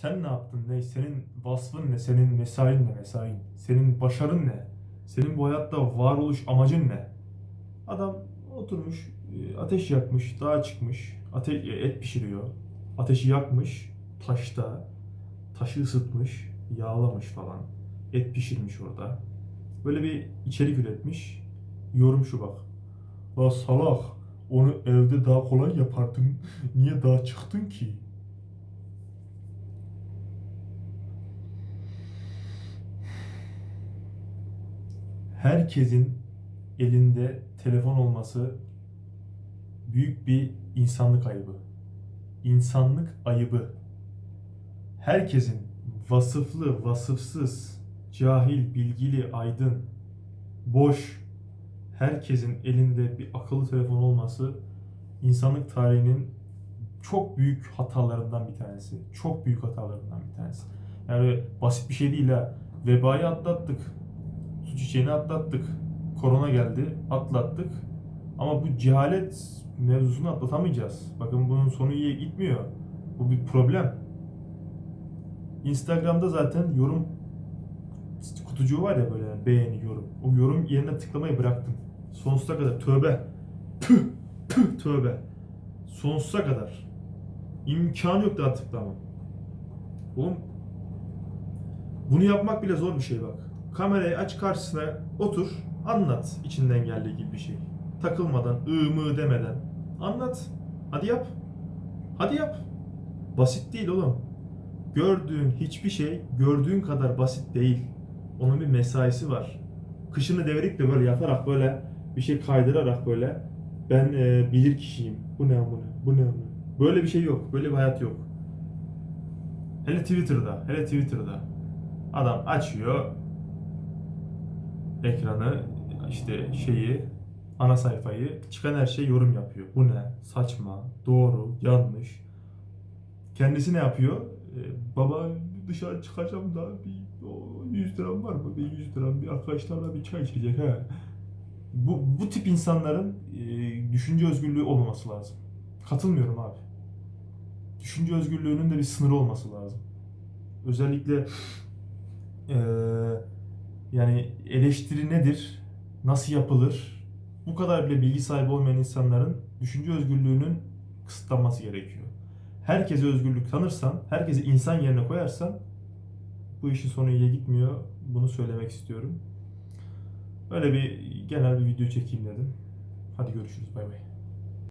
Sen ne yaptın ne? Senin vasfın ne? Senin mesain ne? Mesain. Senin başarın ne? Senin bu hayatta varoluş amacın ne? Adam oturmuş, e, ateş yakmış, dağa çıkmış, ate et pişiriyor. Ateşi yakmış, taşta, taşı ısıtmış, yağlamış falan. Et pişirmiş orada. Böyle bir içerik üretmiş. Yorum şu bak. La salak, onu evde daha kolay yapardın. Niye daha çıktın ki? Herkesin elinde telefon olması büyük bir insanlık ayıbı. İnsanlık ayıbı. Herkesin vasıflı, vasıfsız, cahil, bilgili, aydın, boş, herkesin elinde bir akıllı telefon olması insanlık tarihinin çok büyük hatalarından bir tanesi. Çok büyük hatalarından bir tanesi. Yani basit bir şey değil ha. Vebayı atlattık. Çiçeğini atlattık. Korona geldi. Atlattık. Ama bu cehalet mevzusunu atlatamayacağız. Bakın bunun sonu iyi gitmiyor. Bu bir problem. Instagram'da zaten yorum kutucuğu var ya böyle beğeni, yorum. O yorum yerine tıklamayı bıraktım. Sonsuza kadar tövbe. Püh, püh, tövbe. Sonsuza kadar. İmkanı yok daha tıklamam. Oğlum bunu yapmak bile zor bir şey bak. Kamerayı aç karşısına otur, anlat içinden geldiği gibi bir şey. Takılmadan, ı mı demeden. Anlat. Hadi yap. Hadi yap. Basit değil oğlum. Gördüğün hiçbir şey gördüğün kadar basit değil. Onun bir mesaisi var. Kışını devirip de böyle yaparak böyle bir şey kaydırarak böyle ben e, bilir kişiyim. Bu ne amına? Bu ne amına? Böyle bir şey yok. Böyle bir hayat yok. Hele Twitter'da, hele Twitter'da adam açıyor ekranı işte şeyi ana sayfayı çıkan her şey yorum yapıyor. Bu ne? Saçma, doğru, yanlış. Kendisi ne yapıyor? Ee, baba dışarı çıkacağım da bir o 100 liram var mı? Bir 100 liram bir arkadaşlarla bir çay içecek ha. Bu, bu tip insanların e, düşünce özgürlüğü olmaması lazım. Katılmıyorum abi. Düşünce özgürlüğünün de bir sınırı olması lazım. Özellikle e, yani eleştiri nedir? Nasıl yapılır? Bu kadar bile bilgi sahibi olmayan insanların düşünce özgürlüğünün kısıtlanması gerekiyor. Herkese özgürlük tanırsan, herkesi insan yerine koyarsan bu işin sonu iyiye gitmiyor. Bunu söylemek istiyorum. Böyle bir genel bir video çekeyim dedim. Hadi görüşürüz. Bay bay.